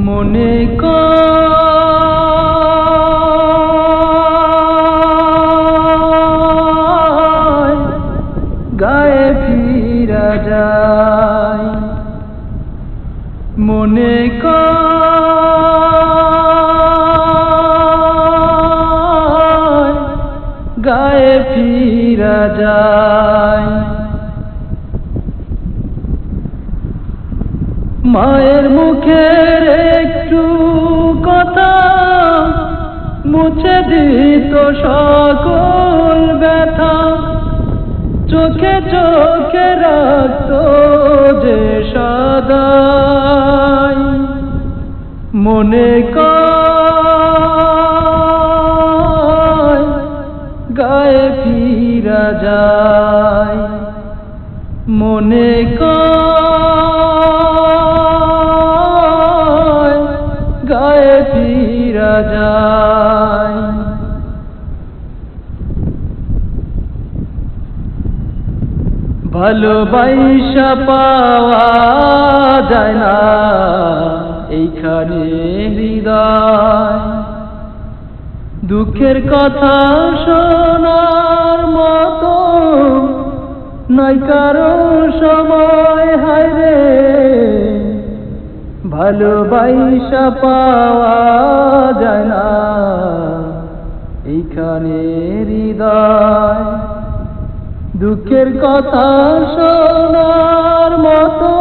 মনে গায়ে ফিরা যায় মনে গায়ে ফিরা যায় মায়ের মুখের একটু কথা মুছে দিত সকল ব্যথা। চোখে চোখে রাখত যে সদাই। মনে গায়ে ফিরা যায়। মনে কর ভালোবাসা পাওয়া যায় না। এইখানে হৃদয়। দুঃখের কথা শোনার মতো নাই কারও সময়, হায় রে। ভালোবাসা পাওয়া যায় না। এইখানে হৃদয়। দুঃখের কথা শোনার মতো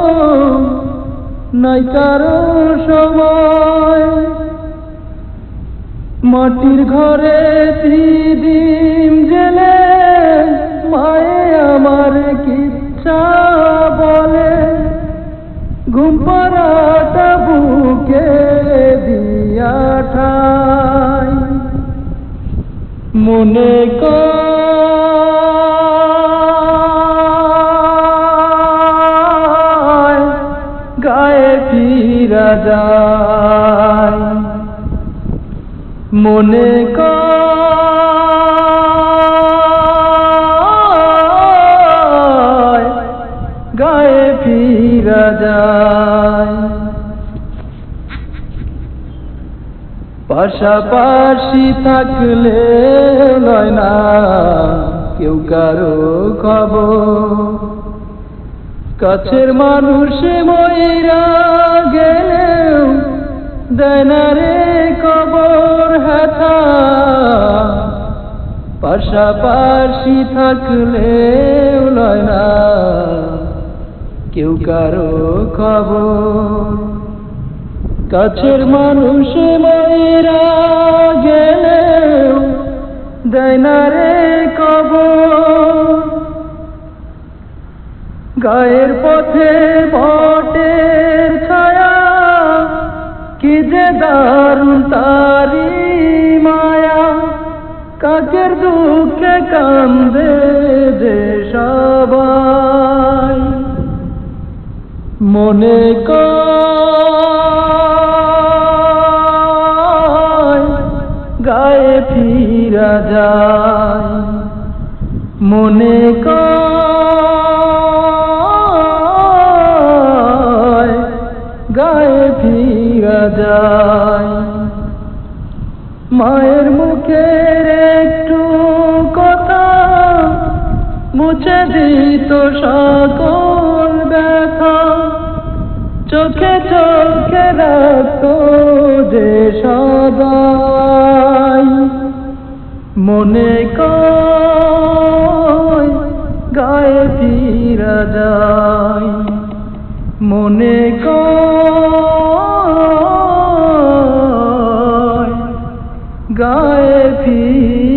নাই কারও সময়। মাটির ঘরে দিদিম জেলে মায়ে আমার কিচ্ছা বলে। ঘুম পাড়াটা বুকে দিয়া ঠাই। মনে কর গায়ে ফিরা যায়। মনে গায়ে ফিরা যায়। পাশাপাশি থাকলে নয় না কেউ কারও খবর কাছের মানুষে ময়রা গেলেও দেয় না রে কবর হাতা পাশাপাশি থাকলে লয় না কেউ কারও খবর। কাছের মানুষে ময়রা গেলেও দেয় না রে কবর গায়ের পথে বটের ছায়া, কি যে দারুণ তারি মায়া। কাকের দুঃখে কান্দে যে সবাই। মনে গায়ে ফিরা যায়। মনে কর গায়ে ফিরা যায়। মায়ের মুখের একটু কথা মুছে দিত সকল ব্যথা। চোখে চোখে রাখত যে সবাই। মনে কর গায়ে ফিরা যায়। মনে কর গায়ে ফিরা যায়